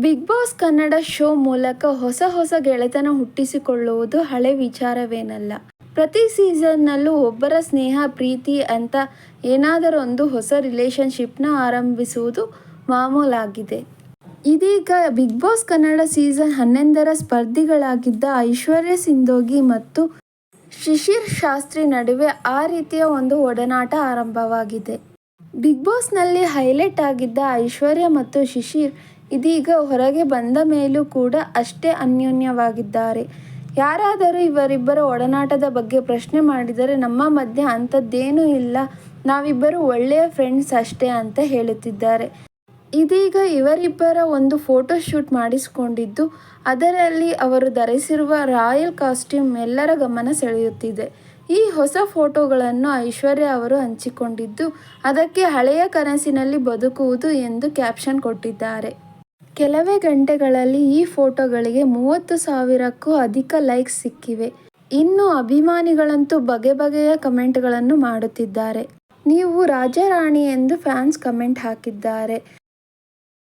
Big boss Kannada show ಮೂಲಕ ಹೊಸ ಹೊಸ ಗೆಳೆತನ ಹುಟ್ಟಿಸಿಕೊಳ್ಳುವುದು ಹಳೆ ವಿಚಾರವೇನಲ್ಲ. ಪ್ರತಿ ಸೀಸನ್ನಲ್ಲೂ ಒಬ್ಬರ ಸ್ನೇಹ, ಪ್ರೀತಿ ಅಂತ ಏನಾದರೊಂದು ಹೊಸ ರಿಲೇಷನ್ಶಿಪ್ನ ಆರಂಭಿಸುವುದು ಮಾಮೂಲಾಗಿದೆ. ಇದೀಗ ಬಿಗ್ ಬಾಸ್ ಕನ್ನಡ ಸೀಸನ್ ಹನ್ನೊಂದರ ಸ್ಪರ್ಧಿಗಳಾಗಿದ್ದ ಐಶ್ವರ್ಯ ಸಿಂಧೋಗಿ ಮತ್ತು ಶಿಶಿರ್ ಶಾಸ್ತ್ರಿ ನಡುವೆ ಆ ರೀತಿಯ ಒಂದು ಒಡನಾಟ ಆರಂಭವಾಗಿದೆ. ಬಿಗ್ ಬಾಸ್ನಲ್ಲಿ ಹೈಲೈಟ್ ಆಗಿದ್ದ ಐಶ್ವರ್ಯ ಮತ್ತು ಶಿಶಿರ್ ಇದೀಗ ಹೊರಗೆ ಬಂದ ಮೇಲೂ ಕೂಡ ಅಷ್ಟೇ ಅನ್ಯೋನ್ಯವಾಗಿದ್ದಾರೆ. ಯಾರಾದರೂ ಇವರಿಬ್ಬರ ಒಡನಾಟದ ಬಗ್ಗೆ ಪ್ರಶ್ನೆ ಮಾಡಿದರೆ ನಮ್ಮ ಮಧ್ಯೆ ಅಂಥದ್ದೇನೂ ಇಲ್ಲ. ನಾವಿಬ್ಬರು ಒಳ್ಳೆಯ ಫ್ರೆಂಡ್ಸ್ ಅಷ್ಟೇ ಅಂತ ಹೇಳುತ್ತಿದ್ದಾರೆ. ಇದೀಗ ಇವರಿಬ್ಬರ ಒಂದು ಫೋಟೋ ಶೂಟ್ ಮಾಡಿಸಿಕೊಂಡಿದ್ದು, ಅದರಲ್ಲಿ ಅವರು ಧರಿಸಿರುವ ರಾಯಲ್ ಕಾಸ್ಟ್ಯೂಮ್ ಎಲ್ಲರ ಗಮನ ಸೆಳೆಯುತ್ತಿದೆ. ಈ ಹೊಸ ಫೋಟೋಗಳನ್ನು ಐಶ್ವರ್ಯ ಅವರು ಹಂಚಿಕೊಂಡಿದ್ದು, ಅದಕ್ಕೆ ಹಳೆಯ ಕನಸಿನಲ್ಲಿ ಬದುಕುವುದು ಎಂದು ಕ್ಯಾಪ್ಷನ್ ಕೊಟ್ಟಿದ್ದಾರೆ. ಕೆಲವೇ ಗಂಟೆಗಳಲ್ಲಿ ಈ ಫೋಟೋಗಳಿಗೆ ಮೂವತ್ತು ಸಾವಿರಕ್ಕೂ ಅಧಿಕ ಲೈಕ್ಸ್ ಸಿಕ್ಕಿವೆ. ಇನ್ನು ಅಭಿಮಾನಿಗಳಂತೂ ಬಗೆ ಬಗೆಯ ಕಮೆಂಟ್ಗಳನ್ನು ಮಾಡುತ್ತಿದ್ದಾರೆ. ನೀವು ರಾಜರಾಣಿ ಎಂದು ಫ್ಯಾನ್ಸ್ ಕಮೆಂಟ್ ಹಾಕಿದ್ದಾರೆ.